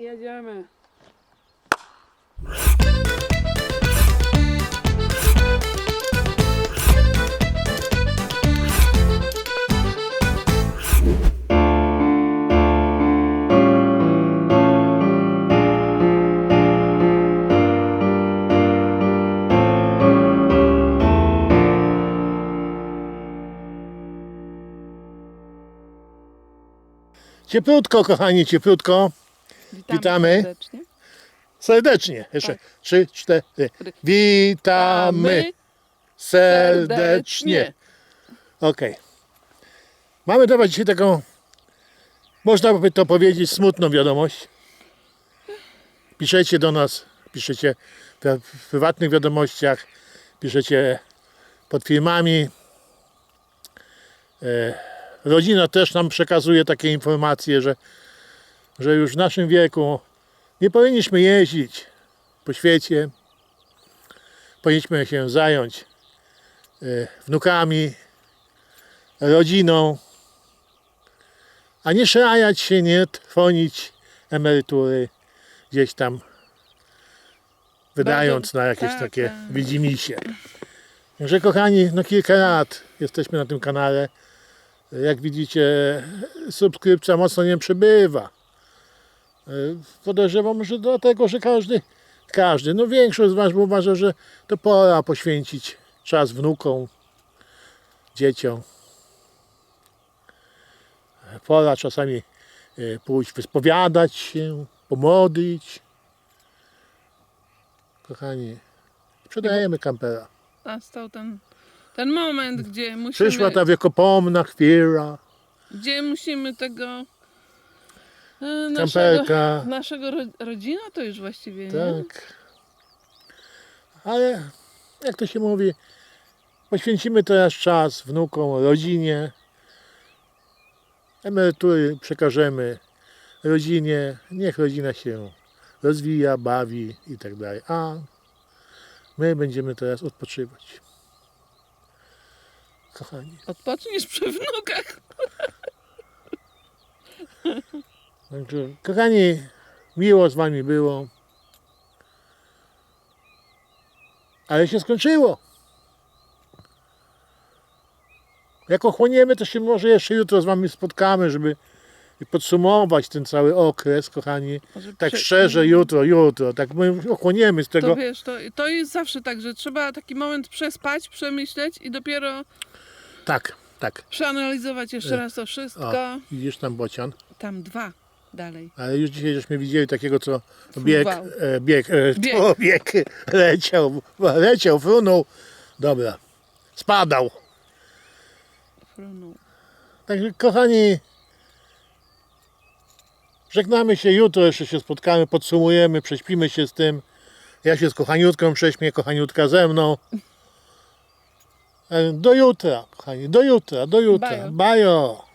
Jedziemy. Cieplutko, kochani, cieplutko. Witamy, Witamy. serdecznie. Serdecznie. Jeszcze Tak. trzy, cztery. Witamy serdecznie. Okej. Mamy dla Was dzisiaj taką, można by to powiedzieć, smutną wiadomość. Piszecie do nas, piszecie w prywatnych wiadomościach, piszecie pod filmami. E, rodzina też nam przekazuje takie informacje, że, że już w naszym wieku nie powinniśmy jeździć po świecie. Powinniśmy się zająć e, wnukami, rodziną, a nie szajać się, nie trwonić emerytury gdzieś tam wydając na jakieś tak, takie tak. widzimisię. Także kochani, no kilka lat jesteśmy na tym kanale. Jak widzicie, subskrypcja mocno nie przybywa. E, Podejrzewam, że dlatego, że każdy, każdy, no większość z Was uważa, że to pora poświęcić czas wnukom, dzieciom. Pora czasami e, pójść, wyspowiadać się, pomodlić. Kochani, sprzedajemy kampera. Nastał ten, ten moment, gdzie musimy, Przyszła ta wiekopomna chwila, gdzie musimy tego e, naszego, kamperka. naszego ro, rodzina to już właściwie, nie? Tak. Ale jak to się mówi, poświęcimy teraz czas wnukom, rodzinie. Emerytury przekażemy rodzinie. Niech rodzina się rozwija, bawi i tak dalej. A my będziemy teraz odpoczywać. Kochani. Odpoczniesz przy wnukach. Także, kochani, miło z wami było. Ale się skończyło. Jak ochłoniemy, to się może jeszcze jutro z wami spotkamy, żeby podsumować ten cały okres, kochani. Może Tak przy- szczerze, jutro, jutro. Tak my ochłoniemy z tego. To wiesz, to, to jest zawsze tak, że trzeba taki moment przespać, przemyśleć i dopiero Tak, tak. przeanalizować jeszcze raz to wszystko. O, widzisz tam bocian. Tam dwa dalej. Ale już dzisiaj żeśmy widzieli takiego, co bieg, e, bieg, e, Bieg. To bieg leciał, leciał, frunął. Dobra, spadał. Frunął. Także kochani, żegnamy się jutro, jeszcze się spotkamy, podsumujemy, prześpimy się z tym. Ja się z kochaniutką prześmię, kochaniutka ze mną. E, Do jutra, kochani, do jutra, do jutra. Bajo. Bajo.